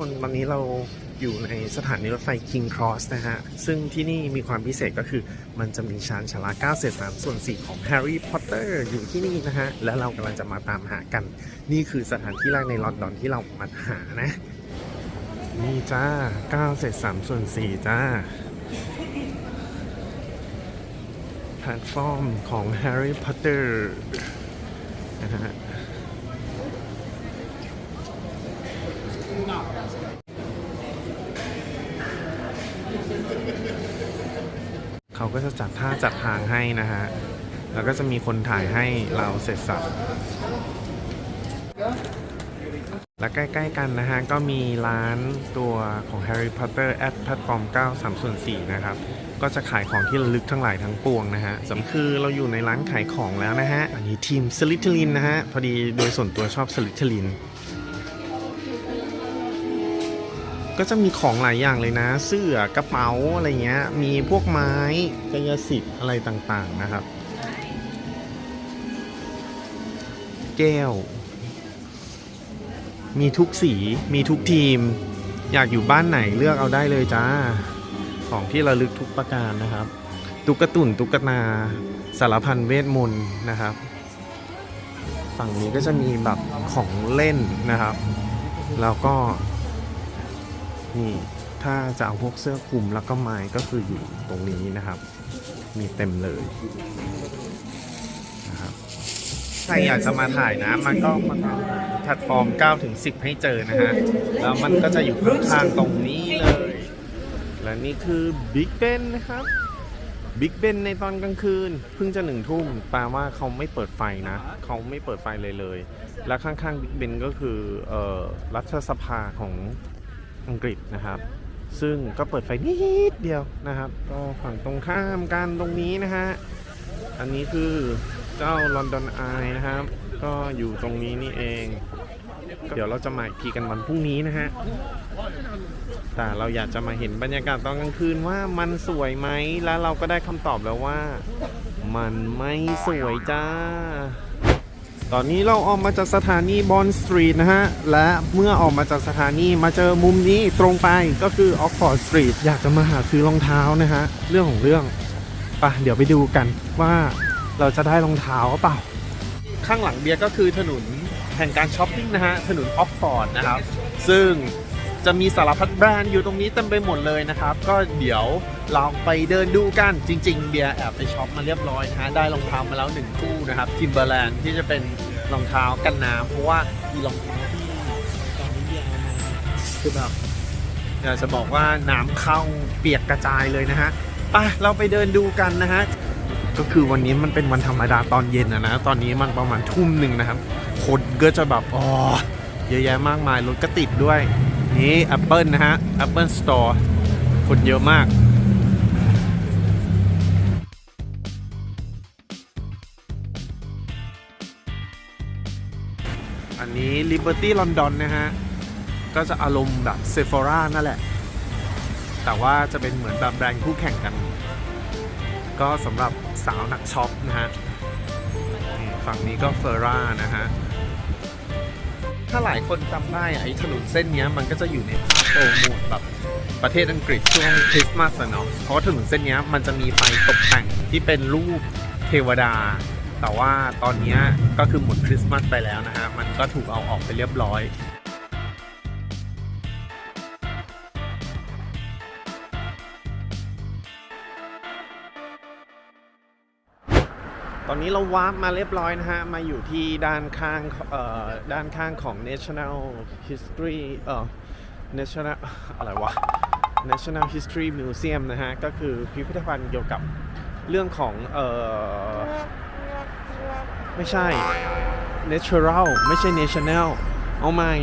คนตอนนี้เราอยู่ในสถานีรถไฟ King Cross นะฮะ ซึ่งที่นี่มีความพิเศษก็คือ มันจะมีชานชาลา9เศษ3ส่วน 4 ของ Harry Potter อยู่ที่นี่นะฮะ และเรากำลังจะมาตามหากัน นี่คือสถานที่แรกในลอนดอนที่เรามาหานะ นี่จ้า9เศษ3ส่วน 4 จ้าแพลตฟอร์มของ Harry Potter นะฮะ เขา ก็จะจัดท่าจัดทางให้นะฮะ แล้วก็จะมีคนถ่ายให้เราเสร็จสับและใกล้ๆกันนะฮะ ก็มีร้านตัวของ Harry Potter at Platform 9 3ส่วน4นะครับ ก็จะขายของที่ระลึกทั้งหลายทั้งปวงนะฮะสำคือเราอยู่ในร้านขายของแล้วนะฮะ อันนี้ทีมสลิทลินนะฮะ พอดีโดยส่วนตัวชอบสลิทลิน ก็จะมีของหลายอย่างเลยนะ เสื้อกระเป๋าอะไรเงี้ย มีพวกไม้กายสิทธิ์อะไรต่างๆนะครับ แก้ว มีทุกสีมีทุกทีม อยากอยู่บ้านไหนเลือกเอาได้เลยจ้า ของที่ระลึกทุกประการนะครับ ตุ๊กตุ่นตุ๊กตาสารพันเวทมนต์นะครับ ฝั่งนี้ก็จะมีแบบของเล่นนะครับ แล้วก็ นี่ถ้าจะเอาพวกเสื้อคลุมแล้วก็ไม้ก็คืออยู่ตรงนี้นะครับ มีเต็มเลยนะครับใครอยากจะมาถ่ายนะ มันก็มาตามแพลตฟอร์ม9ถึง10 ให้เจอนะฮะ แล้วมันก็จะอยู่ข้างๆตรงนี้เลย และนี่คือ Big Ben นนะครับ Big Ben ในตอนกลางคืน เพิ่งจะหนึ่งทุ่มแปลว่าเขาไม่เปิดไฟนะ เขาไม่เปิดไฟเลยเลย และข้างๆ Big Ben ก็คือออรัฐสภาของ อังกฤษนะครับ ซึ่งก็เปิดไฟนิดเดียวนะครับ ก็ฝั่งตรงข้ามกันตรงนี้นะฮะ อันนี้คือเจ้าลอนดอนไอนะครับ ก็อยู่ตรงนี้นี่เอง เดี๋ยวเราจะมาอีกทีกันวันพรุ่งนี้นะฮะ แต่เราอยากจะมาเห็นบรรยากาศตอนกลางคืนว่ามันสวยไหม แล้วเราก็ได้คำตอบแล้วว่า มันไม่สวยจ้า ตอนนี้เราออกมาจากสถานีบอนสตรีทนะฮะ และเมื่อออกมาจากสถานีมาเจอมุมนี้ตรงไปก็คือออฟฟอร์ดสตรีทอยากจะมาหาซื้อรองเท้านะฮะ เรื่องของเรื่องไปะเดี๋ยวไปดูกันว่าเราจะได้รองเท้าหรือเปล่า ข้างหลังเบียร์ก็คือถนนแห่งการช้อปปิ้งนะฮะ ถนนออฟฟอร์ดนะครับ ซึ่ง จะมีสารพัดแบรนด์อยู่ตรงนี้เต็มไปหมดเลยนะครับ ก็เดี๋ยวเราไปเดินดูกันจริง ๆ เบียร์แอบไปช็อปมาเรียบร้อยนะฮะได้รองเท้ามาแล้วหนึ่งคู่นะครับทิมเบอร์แลนด์ที่จะเป็นรองเท้ากันน้ำเพราะว่ามีรองเท้าที่ตอนนี้เบียร์เอามาคือแบบอยากจะบอกว่าน้ำเข้าเปียกกระจายเลยนะฮะไปเราไปเดินดูกันนะฮะก็คือวันนี้มันเป็นวันธรรมดาตอนเย็นนะนะตอนนี้มันประมาณทุ่มหนึ่งนะครับคนก็จะแบบอ๋อเยอะแยะมากมายรถก็ติดด้วย นี่ Apple นะฮะ Apple Store คนเยอะมากอันนี้ Liberty London นะฮะ ก็จะอารมณ์แบบ Sephora นั่นแหละ แต่ว่าจะเป็นเหมือนแบบแบรนด์คู่แข่งกัน ก็สำหรับสาวนักช็อปนะฮะ ฝั่งนี้ก็เฟอร่านะฮะ ถ้าหลายคนจำได้ไอ้ถนนเส้นนี้มันก็จะอยู่ในภาพโปรโมทแบบประเทศอังกฤษช่วงคริสต์มาสเนาะเพราะถนนเส้นนี้มันจะมีไฟตกแต่งที่เป็นรูปเทวดา แต่ว่าตอนนี้ก็คือหมดคริสต์มาสไปแล้วนะฮะมันก็ถูกเอาออกไปเรียบร้อย อนนี้เราวาร์ปมาเรียบร้อยนะฮะ มาอยู่ที่ด้านข้างเอ่อด้านข้างของ National History เอ่อ National อะไรวะ National History Museum นะฮะ ก็คือพิพิธภัณฑ์เกี่ยวกับเรื่องของเอ่อไม่ใช่ Natural ไม่ใช่ National เอาใหม่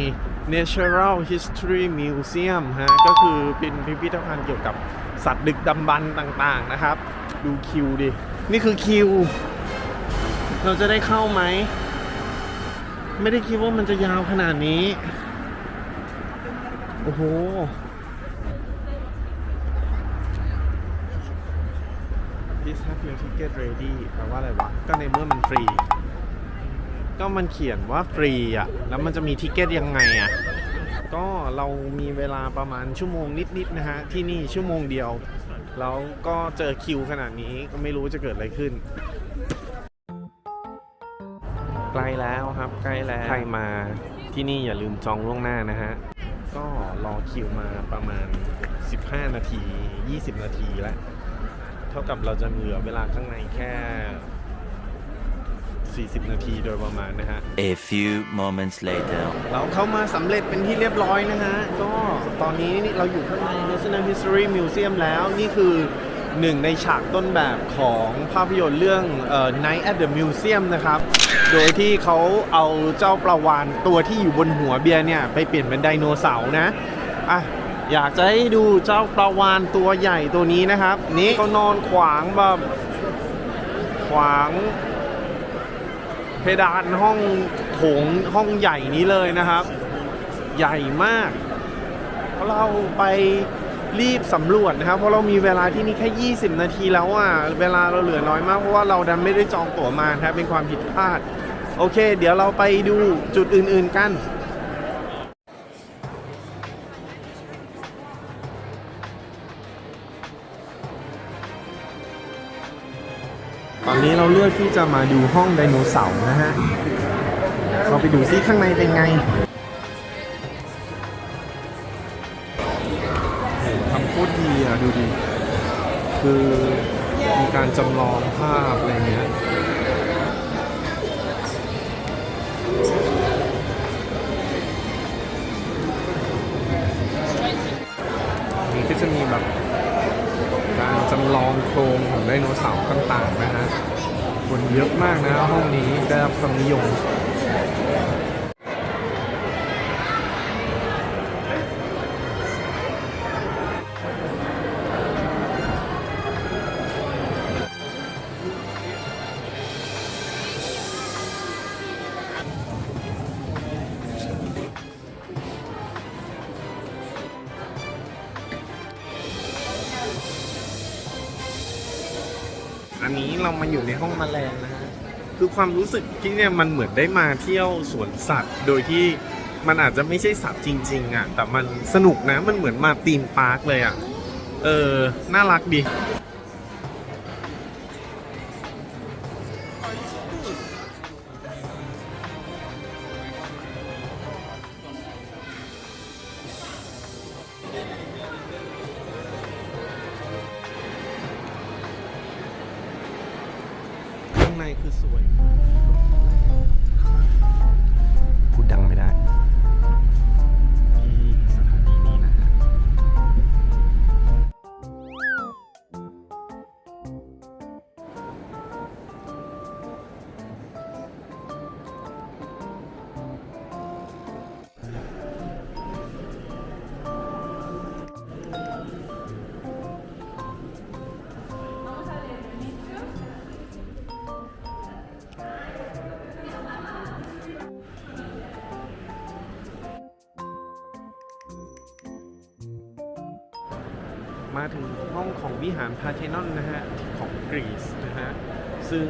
Natural History Museum ฮะ ก็คือเป็นพิพิธภัณฑ์เกี่ยวกับสัตว์ดึกดำบรรพ์ต่างๆนะครับ ดูคิวดิ นี่คือคิว เราจะได้เข้าไหม ไม่ได้คิดว่ามันจะยาวขนาดนี้ โอ้โห Please have your ticket ready แปลว่าอะไรวะ ก็ในเมื่อมันฟรี ก็มันเขียนว่าฟรีอะ แล้วมันจะมีทิเกตยังไงอะ ก็เรามีเวลาประมาณชั่วโมงนิดๆนะฮะ ที่นี่ชั่วโมงเดียว แล้วก็เจอคิวขนาดนี้ก็ไม่รู้จะเกิดอะไรขึ้น ใกล้แล้วครับใกล้แล้วใครมาที่นี่อย่าลืมจองล่วงหน้านะฮะ ก็รอคิวมาประมาณ 15 นาที 20 นาทีแล้ว เท่ากับเราจะเหลือเวลาข้างในแค่ 40 นาทีโดยประมาณนะฮะ A few moments later. เราเข้ามาสำเร็จเป็นที่เรียบร้อยนะฮะ ก็ตอนนี้นี่เราอยู่ข้างใน National History Museum แล้วนี่คือ หนึ่งในฉากต้นแบบของภาพยนตร์เรื่อง Night at the Museum นะครับ โดยที่เขาเอาเจ้าปลาวานตัวที่อยู่บนหัวเบียร์เนี่ยไปเปลี่ยนเป็นไดโนเสาร์นะอะอยากจะให้ดูเจ้าปลาวานตัวใหญ่ตัวนี้นะครับ นี่เขานอนขวางแบบขวาง เพดานห้องโถงห้องใหญ่นี้เลยนะครับ ใหญ่มากเพราะเราไป รีบสำรวจนะครับ เพราะเรามีเวลาที่นี่แค่ 20 นาทีแล้วอะเวลาเราเหลือน้อยมากเพราะว่าเราดันไม่ได้จองตั๋วมาครับเป็นความผิดพลาด โอเค เดี๋ยวเราไปดูจุดอื่น ๆกันตอนนี้เราเลือกที่จะมาดูห้องไดโนเสาร์นะฮะ เราไปดูซิข้างในเป็นไง ทำโคตรดีอะดูดิคือมีการจำลองภาพอะไรเงี้ยนี่ก็จะมีแบบการจำลองโครงของไดโนเสาร์ต่างๆนะฮะคนเยอะมากนะห้องนี้ได้รับความนิยม นนี้เรามาอยู่ในห้องแมลงนะฮะคือความรู้สึกที่เนี่ยมันเหมือนได้มาเที่ยวสวนสัตว์ โดยที่มันอาจจะไม่ใช่สัตว์จริง ๆอะแต่มันสนุกนะมันเหมือนมาตีมพาร์คเลยอะเออน่ารักดี คือสวย มาถึงห้องของวิหารพาเทนอนนะฮะของกรีซนะฮะซึ่ง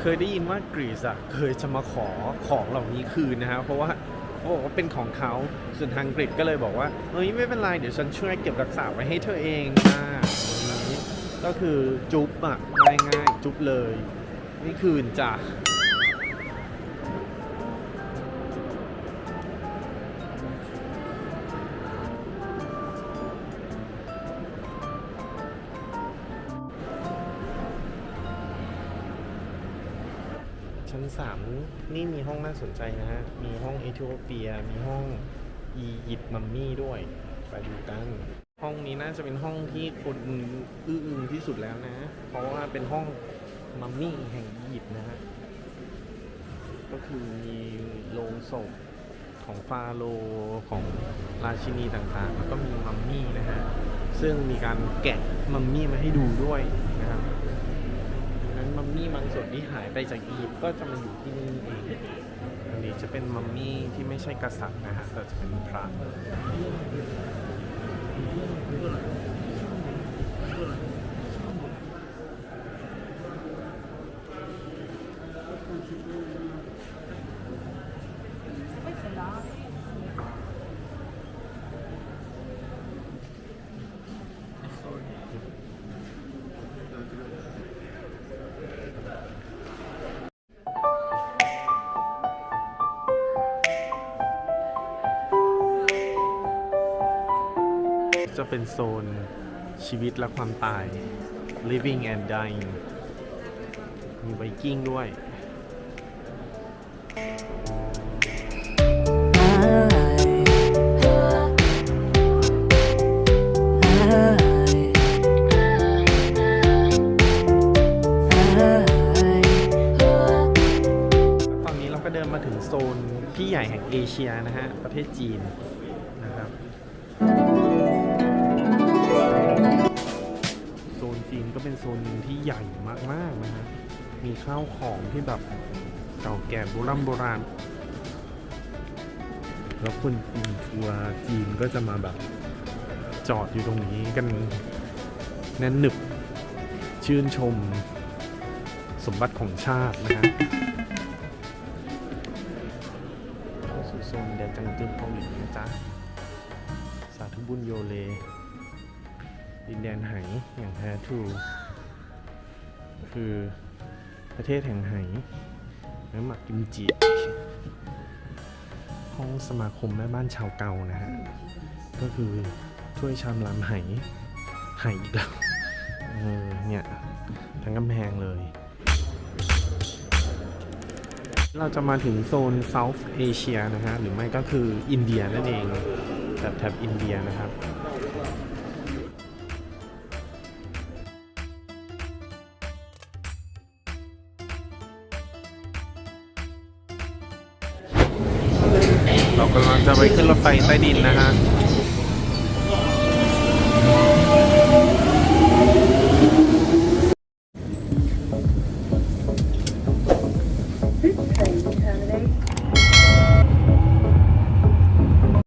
เคยได้ยินว่ากรีซอะเคยจะมาขอของเหล่านี้คืนนะฮะเพราะว่าเขาบอกว่าเป็นของเขาส่วนทางกรีซก็เลยบอกว่าเฮ้ยไม่เป็นไรเดี๋ยวฉันช่วยเก็บรักษาไว้ให้เธอเองนะอย่างนี้ก็คือจุ๊บอะง่ายๆจุ๊บเลย ไม่คืนจ้ะ นี่มีห้องน่าสนใจนะฮะ มีห้องเอธิโอเปีย มีห้องอียิปต์มัมมี่ด้วย ไปดูกัน ห้องนี้น่าจะเป็นห้องที่คนอื้ออึงที่สุดแล้วนะ เพราะว่าเป็นห้องมัมมี่แห่งอียิปต์นะฮะ ก็คือมีโลงศพของฟาโรห์ของราชินีต่างๆ แล้วก็มีมัมมี่นะฮะ ซึ่งมีการแกะมัมมี่มาให้ดูด้วยนะครับ มัมมี่บางส่วนที่หายไปจากอียิปต์ก็จะมาอยู่ที่นี่เองอันนี้จะเป็นมัมมี่ที่ไม่ใช่กษัตริย์นะฮะแต่จะเป็นพระ เป็นโซนชีวิตและความตาย living and dying มีไวกิ้งด้วยตอนนี้เราก็เดินมาถึงโซนที่ใหญ่แห่งเอเชียนะฮะ ประเทศจีน ก็เป็นโซนหนึ่งที่ใหญ่มากๆนะฮะ มีข้าวของที่แบบเก่าแก่โบราณโบราณ แล้วคนจีนทัวร์จีนก็จะมาแบบจอดอยู่ตรงนี้กันแน่นหนึบ ชื่นชมสมบัติของชาตินะฮะเข้าสู่โซนแดนจังกึมเกาหลีนะจ๊ะสาธุบุญโยเล ดินแดนไหอย่างแท้ทรูคือประเทศแห่งไหและหมักกิมจิห้องสมาคมแม่บ้านชาวเกานะฮะ ก็คือถ้วยชามลามไหไหอีกแล้วเออเนี่ยทั้งกำแพงเลย เราจะมาถึงโซน South Asia นะฮะ หรือไม่ก็คืออินเดียนั่นเองแถบแถบอินเดียนะครับ เรากำลังจะไปขึ้นรถไฟใต้ดินนะฮะ